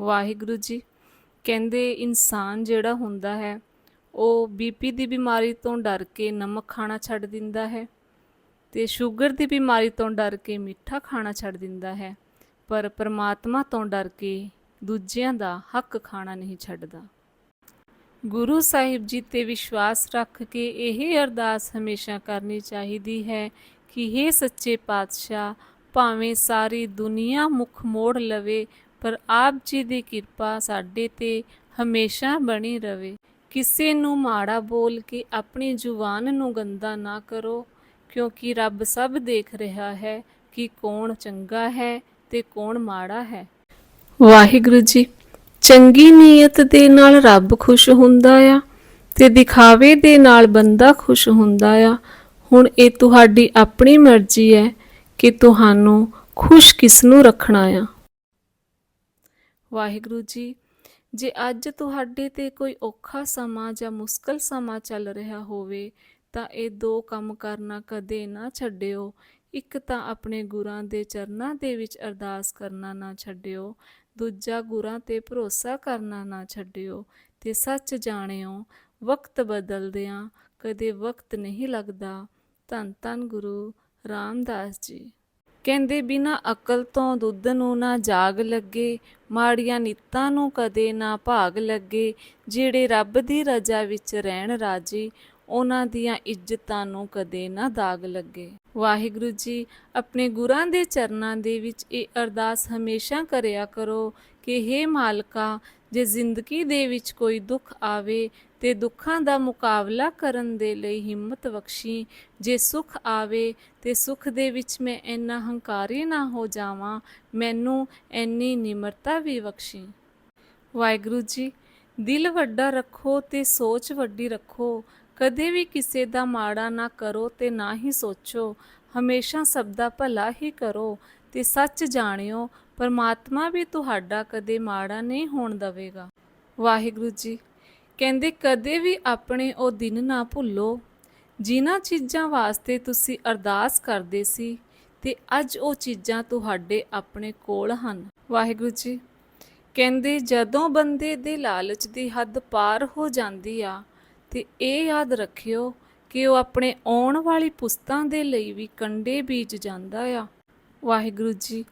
ਵਾਹਿਗੁਰੂ ਜੀ। ਕਹਿੰਦੇ ਇਨਸਾਨ ਜਿਹੜਾ ਹੁੰਦਾ ਹੈ, ਉਹ ਬੀਪੀ ਦੀ ਬਿਮਾਰੀ ਤੋਂ ਡਰ ਕੇ ਨਮਕ ਖਾਣਾ ਛੱਡ ਦਿੰਦਾ ਹੈ ਤੇ ਸ਼ੂਗਰ ਦੀ ਬਿਮਾਰੀ ਤੋਂ ਡਰ ਕੇ ਮਿੱਠਾ ਖਾਣਾ ਛੱਡ ਦਿੰਦਾ ਹੈ, ਪਰ ਪਰਮਾਤਮਾ ਤੋਂ ਡਰ ਕੇ ਦੂਜਿਆਂ ਦਾ ਹੱਕ ਖਾਣਾ ਨਹੀਂ ਛੱਡਦਾ। ਗੁਰੂ ਸਾਹਿਬ ਜੀ ਤੇ ਵਿਸ਼ਵਾਸ ਰੱਖ ਕੇ ਇਹ ਅਰਦਾਸ ਹਮੇਸ਼ਾ ਕਰਨੀ ਚਾਹੀਦੀ ਹੈ ਕਿ हे ਸੱਚੇ ਪਾਤਸ਼ਾਹ, ਭਾਵੇਂ ਸਾਰੀ ਦੁਨੀਆ ਮੁਖ ਮੋੜ ਲਵੇ ਪਰ ਆਪ ਜੀ ਦੀ ਕਿਰਪਾ ਸਾਡੇ ਤੇ ਹਮੇਸ਼ਾ ਬਣੀ ਰਵੇ। ਕਿਸੇ ਨੂੰ ਮਾੜਾ ਬੋਲ ਕੇ ਆਪਣੀ ਜ਼ੁਬਾਨ ਨੂੰ ਗੰਦਾ ਨਾ ਕਰੋ, ਕਿਉਂਕਿ ਰੱਬ ਸਭ ਦੇਖ ਰਿਹਾ ਹੈ ਕਿ ਕੌਣ ਚੰਗਾ ਹੈ ਤੇ ਕੌਣ ਮਾੜਾ ਹੈ। ਵਾਹਿਗੁਰੂ ਜੀ, ਚੰਗੀ ਨੀਅਤ ਦੇ ਨਾਲ ਰੱਬ ਖੁਸ਼ ਹੁੰਦਾ ਆ ਤੇ ਦਿਖਾਵੇ ਦੇ ਨਾਲ ਬੰਦਾ ਖੁਸ਼ ਹੁੰਦਾ ਆ। ਹੁਣ ਇਹ ਤੁਹਾਡੀ ਆਪਣੀ ਮਰਜ਼ੀ ਹੈ ਕਿ ਤੁਹਾਨੂੰ ਖੁਸ਼ ਕਿਸ ਨੂੰ ਰੱਖਣਾ ਆ। ਵਾਹਿਗੁਰੂ ਜੀ, ਜੇ ਅੱਜ ਤੁਹਾਡੇ ਤੇ ਕੋਈ ਔਖਾ ਸਮਾਂ ਜਾਂ ਮੁਸ਼ਕਲ ਸਮਾਂ ਚੱਲ ਰਿਹਾ ਹੋਵੇ, ਤਾਂ ਇਹ ਦੋ ਕੰਮ ਕਰਨਾ ਕਦੇ ਨਾ ਛੱਡਿਓ। ਇੱਕ ਤਾਂ ਆਪਣੇ ਗੁਰਾਂ ਦੇ ਚਰਨਾਂ ਦੇ ਵਿੱਚ ਅਰਦਾਸ ਕਰਨਾ ਨਾ ਛੱਡਿਓ, ਦੂਜਾ ਗੁਰਾਂ ਤੇ ਭਰੋਸਾ ਕਰਨਾ ਨਾ ਛੱਡਿਓ, ਤੇ ਸੱਚ ਜਾਣਿਓ, ਵਕਤ ਬਦਲਦਿਆਂ ਕਦੇ ਵਕਤ ਨਹੀਂ ਲੱਗਦਾ। ਧੰਨ ਧੰਨ ਗੁਰੂ ਰਾਮਦਾਸ ਜੀ। ਕਹਿੰਦੇ ਬਿਨਾ ਅਕਲ ਤੋਂ ਦੁੱਧ ਨੂੰ ਨਾ ਜਾਗ ਲੱਗੇ, ਮਾੜੀਆਂ ਨੀਤਾਂ ਨੂੰ ਕਦੇ ਨਾ ਭਾਗ ਲੱਗੇ, ਜਿਹੜੇ ਰੱਬ ਦੀ ਰਜ਼ਾ ਵਿੱਚ ਰਹਿਣ ਰਾਜੀ ਉਹਨਾਂ ਦੀਆਂ ਇੱਜ਼ਤਾਂ ਨੂੰ ਕਦੇ ਨਾ ਦਾਗ ਲੱਗੇ। ਵਾਹਿਗੁਰੂ ਜੀ, ਆਪਣੇ ਗੁਰਾਂ ਦੇ ਚਰਨਾਂ ਦੇ ਵਿੱਚ ਇਹ ਅਰਦਾਸ ਹਮੇਸ਼ਾ ਕਰਿਆ ਕਰੋ ਕਿ हे ਮਾਲਕਾ, ਜੇ ਜ਼ਿੰਦਗੀ ਦੇ ਵਿੱਚ ਕੋਈ ਦੁੱਖ ਆਵੇ ਤੇ ਦੁੱਖਾਂ ਦਾ ਮੁਕਾਬਲਾ ਕਰਨ ਦੇ ਲਈ ਹਿੰਮਤ ਬਖਸ਼ੀ। ਜੇ ਸੁੱਖ ਆਵੇ ਤੇ ਸੁੱਖ ਦੇ ਵਿੱਚ ਮੈਂ ਇੰਨਾ ਹੰਕਾਰੀ ਨਾ ਹੋ ਜਾਵਾਂ, ਮੈਨੂੰ ਇੰਨੀ ਨਿਮਰਤਾ ਵੀ ਬਖਸ਼ੀ। ਵਾਹਿਗੁਰੂ ਜੀ, ਦਿਲ ਵੱਡਾ ਰੱਖੋ ਤੇ ਸੋਚ ਵੱਡੀ ਰੱਖੋ। ਕਦੇ ਵੀ ਕਿਸੇ ਦਾ ਮਾੜਾ ਨਾ ਕਰੋ ਤੇ ਨਾ ਹੀ ਸੋਚੋ। ਹਮੇਸ਼ਾ ਸਭ ਦਾ ਭਲਾ ਹੀ ਕਰੋ ਤੇ ਸੱਚ ਜਾਣਿਓ, ਪਰਮਾਤਮਾ ਵੀ ਤੁਹਾਡਾ ਕਦੇ ਮਾੜਾ ਨਹੀਂ ਹੋਣ ਦਵੇਗਾ। ਵਾਹਿਗੁਰੂ ਜੀ, ਕਹਿੰਦੇ ਕਦੇ ਵੀ ਆਪਣੇ ਉਹ ਦਿਨ ਨਾ ਭੁੱਲੋ, ਜਿਨ੍ਹਾਂ ਚੀਜ਼ਾਂ ਵਾਸਤੇ ਤੁਸੀਂ ਅਰਦਾਸ ਕਰਦੇ ਸੀ ਤੇ ਅੱਜ ਉਹ ਚੀਜ਼ਾਂ ਤੁਹਾਡੇ ਆਪਣੇ ਕੋਲ ਹਨ। ਵਾਹਿਗੁਰੂ ਜੀ, ਕਹਿੰਦੇ ਜਦੋਂ ਬੰਦੇ ਦੇ ਲਾਲਚ ਦੀ ਹੱਦ ਪਾਰ ਹੋ ਜਾਂਦੀ ਆ ਤੇ ਇਹ ਯਾਦ ਰੱਖਿਓ ਕਿ ਉਹ ਆਪਣੇ ਆਉਣ ਵਾਲੀ ਪੁਸਤਾਂ ਦੇ ਲਈ ਵੀ ਕੰਡੇ ਬੀਜ ਜਾਂਦਾ ਆ। ਵਾਹਿਗੁਰੂ ਜੀ,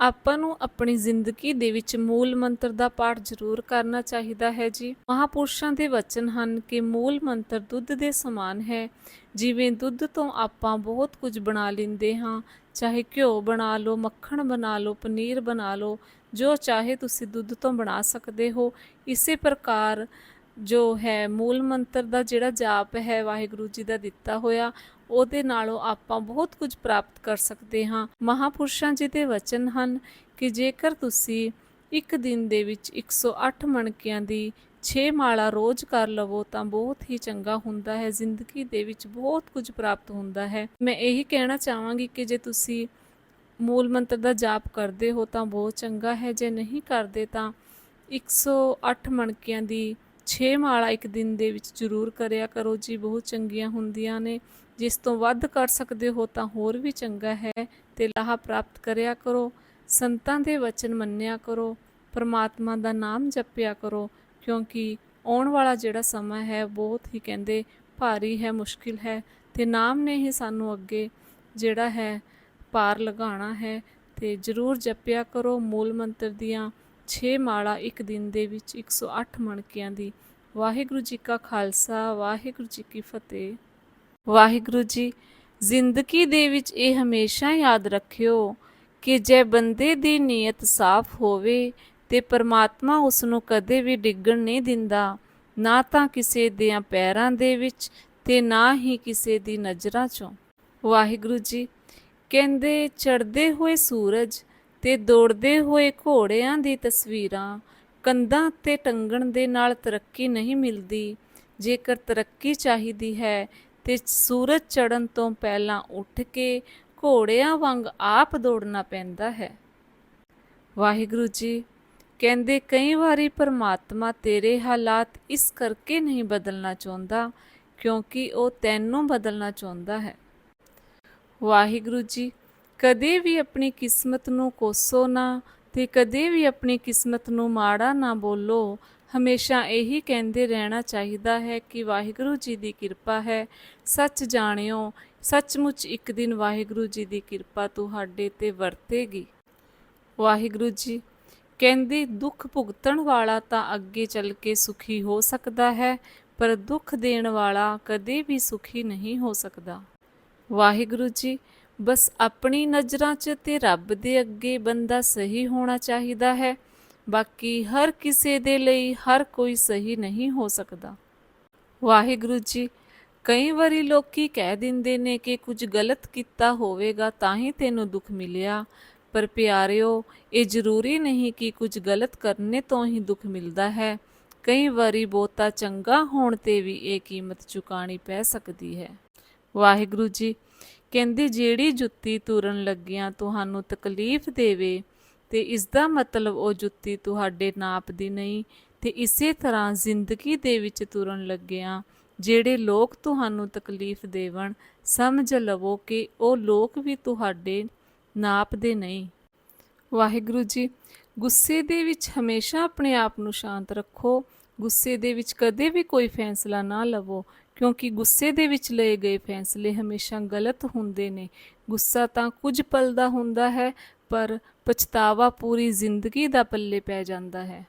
ਆਪਾਂ ਨੂੰ ਆਪਣੀ ਜ਼ਿੰਦਗੀ ਦੇ ਵਿੱਚ ਮੂਲ ਮੰਤਰ ਦਾ ਪਾਠ ਜ਼ਰੂਰ ਕਰਨਾ ਚਾਹੀਦਾ ਹੈ ਜੀ। ਮਹਾਪੁਰਸ਼ਾਂ ਦੇ ਵਚਨ ਹਨ ਕਿ ਮੂਲ ਮੰਤਰ ਦੁੱਧ ਦੇ ਸਮਾਨ ਹੈ। ਜਿਵੇਂ ਦੁੱਧ ਤੋਂ ਆਪਾਂ ਬਹੁਤ ਕੁਝ ਬਣਾ ਲੈਂਦੇ ਹਾਂ। ਚਾਹੇ ਘਿਓ ਬਣਾ ਲਓ, ਮੱਖਣ ਬਣਾ ਲਓ, ਪਨੀਰ ਬਣਾ ਲਓ, ਜੋ ਚਾਹੇ ਤੁਸੀਂ ਦੁੱਧ ਤੋਂ ਬਣਾ ਸਕਦੇ ਹੋ। ਇਸੇ ਪ੍ਰਕਾਰ ਜੋ ਹੈ ਮੂਲ ਮੰਤਰ ਦਾ ਜਿਹੜਾ ਜਾਪ ਹੈ ਵਾਹਿਗੁਰੂ ਜੀ ਦਾ ਦਿੱਤਾ ਹੋਇਆ, ਉਹਦੇ ਨਾਲੋਂ ਆਪਾਂ ਬਹੁਤ ਕੁਝ ਪ੍ਰਾਪਤ ਕਰ ਸਕਦੇ ਹਾਂ। ਮਹਾਪੁਰਸ਼ਾਂ ਜੀ ਦੇ ਵਚਨ ਹਨ ਕਿ ਜੇਕਰ ਤੁਸੀਂ ਇੱਕ ਦਿਨ ਦੇ ਵਿੱਚ 108 ਮਣਕਿਆਂ ਦੀ 6 ਮਾਲਾ ਰੋਜ਼ ਕਰ ਲਵੋ, ਤਾਂ ਬਹੁਤ ਹੀ ਚੰਗਾ ਹੁੰਦਾ ਹੈ। ਜ਼ਿੰਦਗੀ ਦੇ ਵਿੱਚ ਬਹੁਤ ਕੁਝ ਪ੍ਰਾਪਤ ਹੁੰਦਾ ਹੈ। ਮੈਂ ਇਹੀ ਕਹਿਣਾ ਚਾਹਾਂਗੀ ਕਿ ਜੇ ਤੁਸੀਂ ਮੂਲ ਮੰਤਰ ਦਾ ਜਾਪ ਕਰਦੇ ਹੋ, ਤਾਂ ਬਹੁਤ ਚੰਗਾ ਹੈ। ਜੇ ਨਹੀਂ ਕਰਦੇ, ਤਾਂ 108 ਮਣਕਿਆਂ ਦੀ 6 ਮਾਲਾ ਇੱਕ ਦਿਨ ਦੇ ਵਿੱਚ ਜ਼ਰੂਰ ਕਰਿਆ ਕਰੋ। ਜੀ, ਬਹੁਤ ਚੰਗੀਆਂ ਹੁੰਦੀਆਂ ਨੇ। ਜਿਸ ਤੋਂ ਵੱਧ ਕਰ ਸਕਦੇ ਹੋ ਤਾਂ ਹੋਰ ਵੀ ਚੰਗਾ ਹੈ। ਤੇ ਲਾਹਾ ਪ੍ਰਾਪਤ ਕਰਿਆ ਕਰੋ। ਸੰਤਾਂ ਦੇ ਵਚਨ ਮੰਨਿਆ ਕਰੋ। ਪਰਮਾਤਮਾ ਦਾ ਨਾਮ ਜਪਿਆ ਕਰੋ। ਕਿਉਂਕਿ ਆਉਣ ਵਾਲਾ ਜਿਹੜਾ ਸਮਾਂ ਹੈ, ਬਹੁਤ ਹੀ ਕਹਿੰਦੇ ਭਾਰੀ ਹੈ, ਮੁਸ਼ਕਿਲ ਹੈ। ਤੇ ਨਾਮ ਨੇ ਹੀ ਸਾਨੂੰ ਅੱਗੇ ਜਿਹੜਾ ਹੈ, ਪਾਰ ਲਗਾਉਣਾ ਹੈ। ਤੇ ਜਰੂਰ ਜਪਿਆ ਕਰੋ। ਮੂਲ ਮੰਤਰ ਦੀਆਂ 6 ਮਾਲਾ ਇੱਕ ਦਿਨ ਦੇ ਵਿੱਚ 108 ਮਣਕਿਆਂ ਦੀ। ਵਾਹਿਗੁਰੂ ਜੀ ਕਾ ਖਾਲਸਾ, ਵਾਹਿਗੁਰੂ ਜੀ ਕੀ ਫਤਿਹ। ਵਾਹਿਗੁਰੂ ਜੀ, ਜ਼ਿੰਦਗੀ ਦੇ ਵਿੱਚ ਇਹ ਹਮੇਸ਼ਾ ਯਾਦ ਰੱਖਿਓ ਕਿ ਜੇ ਬੰਦੇ ਦੀ ਨੀਅਤ ਸਾਫ਼ ਹੋਵੇ ਤੇ ਪਰਮਾਤਮਾ ਉਸ ਨੂੰ ਕਦੇ ਵੀ ਡਿੱਗਣ ਨਹੀਂ ਦਿੰਦਾ, ਨਾ ਤਾਂ ਕਿਸੇ ਦੇ ਪੈਰਾਂ ਦੇ ਵਿੱਚ ਤੇ ਨਾ ਹੀ ਕਿਸੇ ਦੀ ਨਜ਼ਰਾਂ 'ਚੋਂ। ਵਾਹਿਗੁਰੂ ਜੀ, ਕਹਿੰਦੇ ਚੜਦੇ ਹੋਏ ਸੂਰਜ ਤੇ ਦੌੜਦੇ ਹੋਏ ਘੋੜਿਆਂ ਦੀ ਤਸਵੀਰਾਂ ਕੰਧਾਂ ਤੇ ਟੰਗਣ ਦੇ ਨਾਲ ਤਰੱਕੀ ਨਹੀਂ ਮਿਲਦੀ। ਜੇਕਰ ਤਰੱਕੀ ਚਾਹੀਦੀ ਹੈ ਤੇ ਸੂਰਜ ਚੜ੍ਹਨ ਤੋਂ ਪਹਿਲਾਂ ਉੱਠ ਕੇ ਘੋੜਿਆਂ ਵਾਂਗ ਆਪ ਦੌੜਨਾ ਪੈਂਦਾ ਹੈ। ਵਾਹਿਗੁਰੂ ਜੀ, ਕਹਿੰਦੇ ਕਈ ਵਾਰੀ ਪਰਮਾਤਮਾ ਤੇਰੇ ਹਾਲਾਤ ਇਸ ਕਰਕੇ ਨਹੀਂ ਬਦਲਣਾ ਚਾਹੁੰਦਾ ਕਿਉਂਕਿ ਉਹ ਤੈਨੂੰ ਬਦਲਣਾ ਚਾਹੁੰਦਾ ਹੈ। ਵਾਹਿਗੁਰੂ ਜੀ ਕਦੇ ਵੀ ਆਪਣੀ ਕਿਸਮਤ ਨੂੰ ਕੋਸੋ ਨਾ ਤੇ ਕਦੇ ਵੀ ਆਪਣੀ ਕਿਸਮਤ ਨੂੰ ਮਾੜਾ ਨਾ ਬੋਲੋ, ਹਮੇਸ਼ਾ ਇਹੀ ਕਹਿੰਦੇ ਰਹਿਣਾ ਚਾਹੀਦਾ ਹੈ ਕਿ ਵਾਹਿਗੁਰੂ ਜੀ ਦੀ ਕਿਰਪਾ ਹੈ। ਸੱਚ ਜਾਣਿਓ, ਸੱਚਮੁੱਚ ਇੱਕ ਦਿਨ ਵਾਹਿਗੁਰੂ ਜੀ ਦੀ ਕਿਰਪਾ ਤੁਹਾਡੇ ਤੇ ਵਰਤੇਗੀ। ਵਾਹਿਗੁਰੂ ਜੀ, ਕਹਿੰਦੇ ਦੁੱਖ ਭੁਗਤਣ ਵਾਲਾ ਤਾਂ ਅੱਗੇ ਚੱਲ ਕੇ ਸੁਖੀ ਹੋ ਸਕਦਾ ਹੈ, ਪਰ ਦੁੱਖ ਦੇਣ ਵਾਲਾ ਕਦੇ ਵੀ ਸੁਖੀ ਨਹੀਂ ਹੋ ਸਕਦਾ। ਵਾਹਿਗੁਰੂ ਜੀ ਬਸ ਆਪਣੀ ਨਜ਼ਰਾਂ 'ਚ ਤੇ ਰੱਬ ਦੇ ਅੱਗੇ ਬੰਦਾ ਸਹੀ ਹੋਣਾ ਚਾਹੀਦਾ ਹੈ। ਬਾਕੀ ਹਰ ਕਿਸੇ ਦੇ ਲਈ ਹਰ ਕੋਈ ਸਹੀ ਨਹੀਂ ਹੋ ਸਕਦਾ। ਵਾਹਿਗੁਰੂ ਜੀ, ਕਈ ਵਾਰੀ ਲੋਕੀ ਕਹਿ ਦਿੰਦੇ ਨੇ ਕਿ ਕੁਝ ਗਲਤ ਕੀਤਾ ਹੋਵੇਗਾ ਤਾਂ ਹੀ ਤੈਨੂੰ ਦੁੱਖ ਮਿਲਿਆ। ਪਰ ਪਿਆਰਿਓ, ਇਹ ਜ਼ਰੂਰੀ ਨਹੀਂ ਕਿ ਕੁਝ ਗਲਤ ਕਰਨੇ ਤੋਂ ਹੀ ਦੁੱਖ ਮਿਲਦਾ ਹੈ। ਕਈ ਵਾਰੀ ਬਹੁਤਾ ਚੰਗਾ ਹੋਣ ਤੇ ਵੀ ਇਹ ਕੀਮਤ ਚੁਕਾਣੀ ਪੈ ਸਕਦੀ ਹੈ। ਵਾਹਿਗੁਰੂ ਜੀ ਕਹਿੰਦੇ ਜਿਹੜੀ ਜੁੱਤੀ ਤੁਰਨ ਲੱਗਿਆਂ ਤੁਹਾਨੂੰ ਤਕਲੀਫ ਦੇਵੇ, ਤੇ ਇਸ ਦਾ ਮਤਲਬ ਉਹ ਜੁੱਤੀ ਤੁਹਾਡੇ ਨਾਪ ਦੀ ਨਹੀਂ, ਤੇ ਇਸੇ ਤਰ੍ਹਾਂ ਜ਼ਿੰਦਗੀ ਦੇ ਵਿੱਚ ਤੁਰਨ ਲੱਗਿਆਂ, ਜਿਹੜੇ ਲੋਕ ਤੁਹਾਨੂੰ ਤਕਲੀਫ ਦੇਵਣ, ਸਮਝ ਲਵੋ ਕਿ ਉਹ ਲੋਕ ਵੀ ਤੁਹਾਡੇ ਨਾਪ ਦੇ ਨਹੀਂ। ਵਾਹਿਗੁਰੂ ਜੀ, ਗੁੱਸੇ ਦੇ ਵਿੱਚ ਹਮੇਸ਼ਾ ਆਪਣੇ ਆਪ ਨੂੰ ਸ਼ਾਂਤ ਰੱਖੋ ਗੁੱਸੇ ਦੇ ਵਿੱਚ ਕਦੇ ਵੀ ਕੋਈ ਫੈਸਲਾ ਨਾ ਲਵੋ, ਕਿਉਂਕਿ ਗੁੱਸੇ ਦੇ ਵਿੱਚ ਲਏ ਗਏ ਫੈਸਲੇ ਹਮੇਸ਼ਾ ਗਲਤ ਹੁੰਦੇ ਨੇ। ਗੁੱਸਾ ਤਾਂ ਕੁਝ ਪਲ ਦਾ ਹੁੰਦਾ ਹੈ, ਪਰ ਪਛਤਾਵਾ ਪੂਰੀ ਜ਼ਿੰਦਗੀ ਦਾ ਪੱਲੇ ਪੈ ਜਾਂਦਾ ਹੈ।